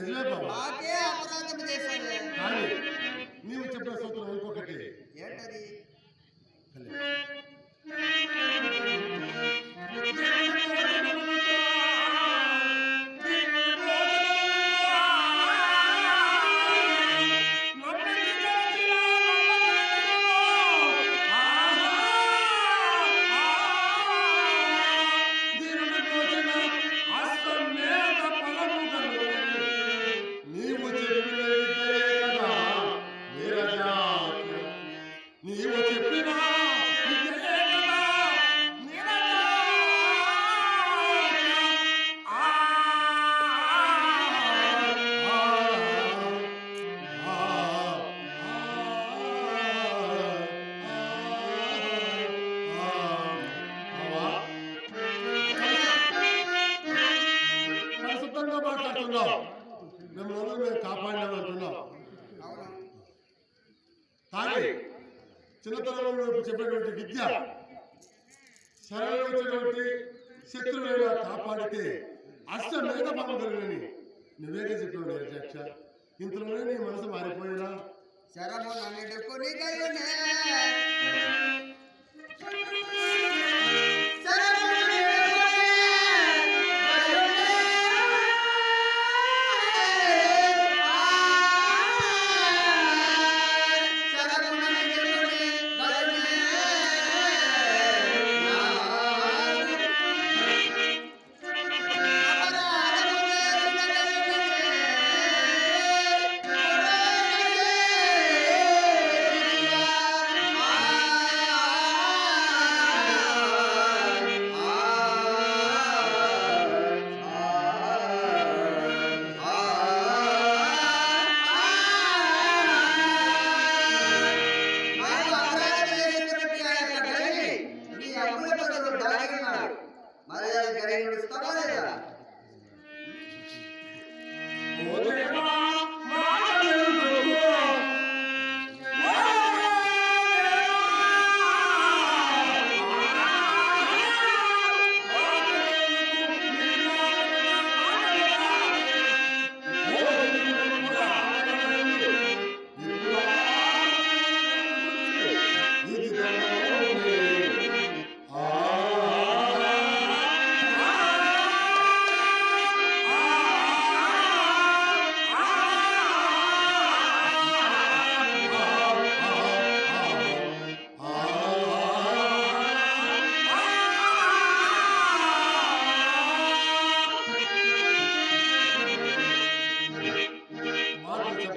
నిజమే బాబా. నాకే అపరాధం చిన్నతనంలో ఇప్పుడు చెప్పినటువంటి విద్య సరైనటువంటి శత్రువులను కాపాడితే అష్ట పనులు పనులని నువ్వేగా చెప్పావు అధ్యక్ష. ఇంతలోనే నీ మనసు మారిపోయినా? శరము నన్ను palabra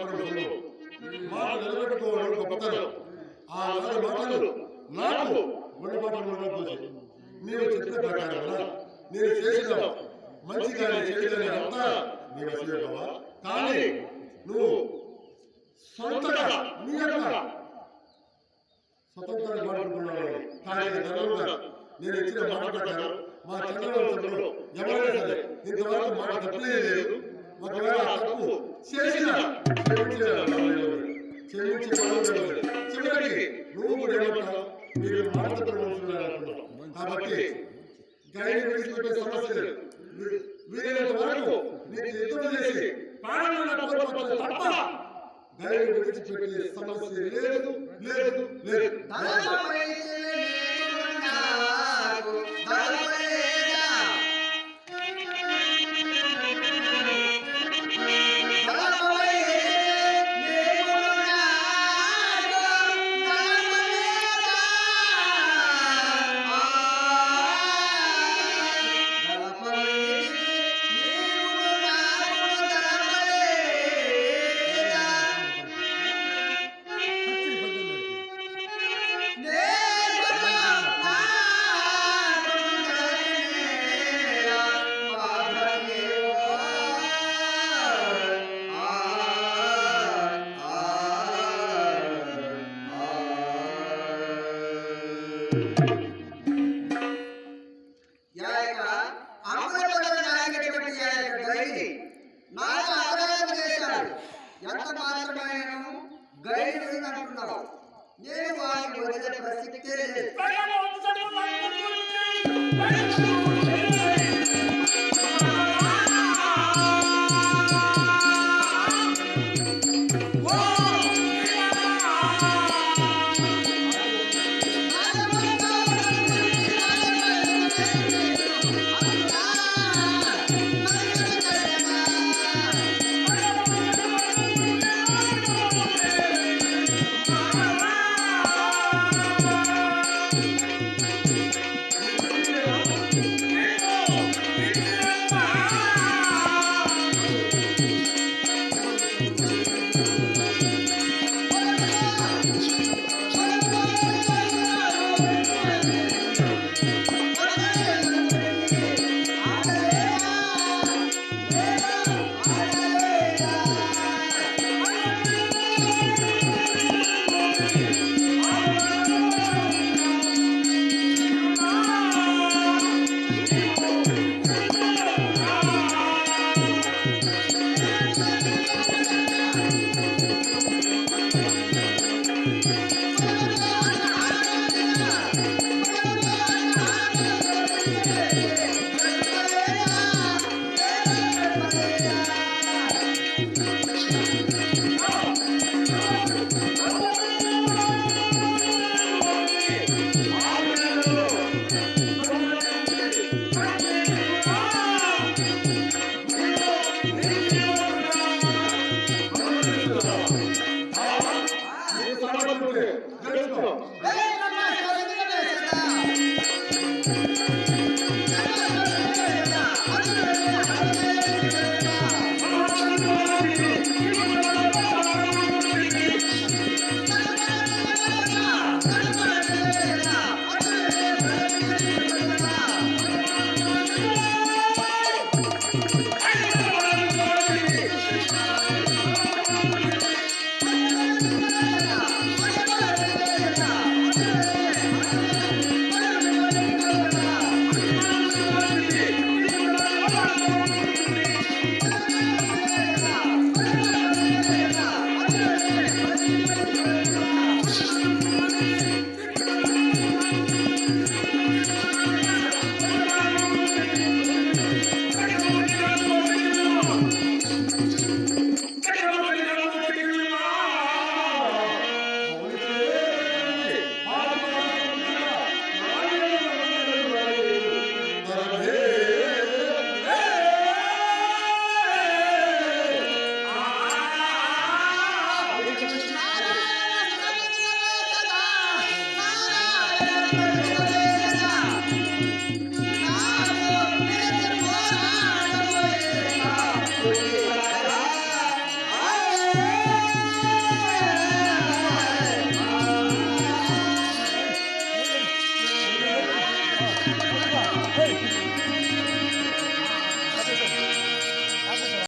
మాటలు చెప్పడం నిలబెట్టుకోవడం గొప్పతనం ఆ నాలుగు మాటలు నాకు గుణపాఠం ఉండకపోతే నీవు చెప్పిన ప్రకారంగా నేను చేసిన మంచి అంతా నీ వశమే కానీ నువ్వు సొంతగా నీ యొక్క స్వతంత్రాన్ని వాడుకుంటున్నావు కానీ గర్వంగా నేను ఇచ్చిన మాట ప్రకారం మా చంద్రవంశంలో ఎవరైనా సరే ఇంతవరకు మాట తప్పే ఒకవేళ తప్పు చేసిన చివరికి నువ్వు కూడా మీరు మాట కాబట్టి గైడ్ విడిచిపెట్టే సమస్య లేదు. వీలైనంత వరకు నీకు యుద్ధం చేసి ప్రాణాలను తప్ప గైడ్ విడిచిపెట్టే సమస్య లేదు లేదు లేదు యాయక అమృతపద నాయకుడి యాయక గైడి నాకు అపరాధం చేశాడు ఎంత మాత్రమేను గైడు అంటున్నావు నేను వారికి వదిలే ప్రసక్తే లేదు. Hey!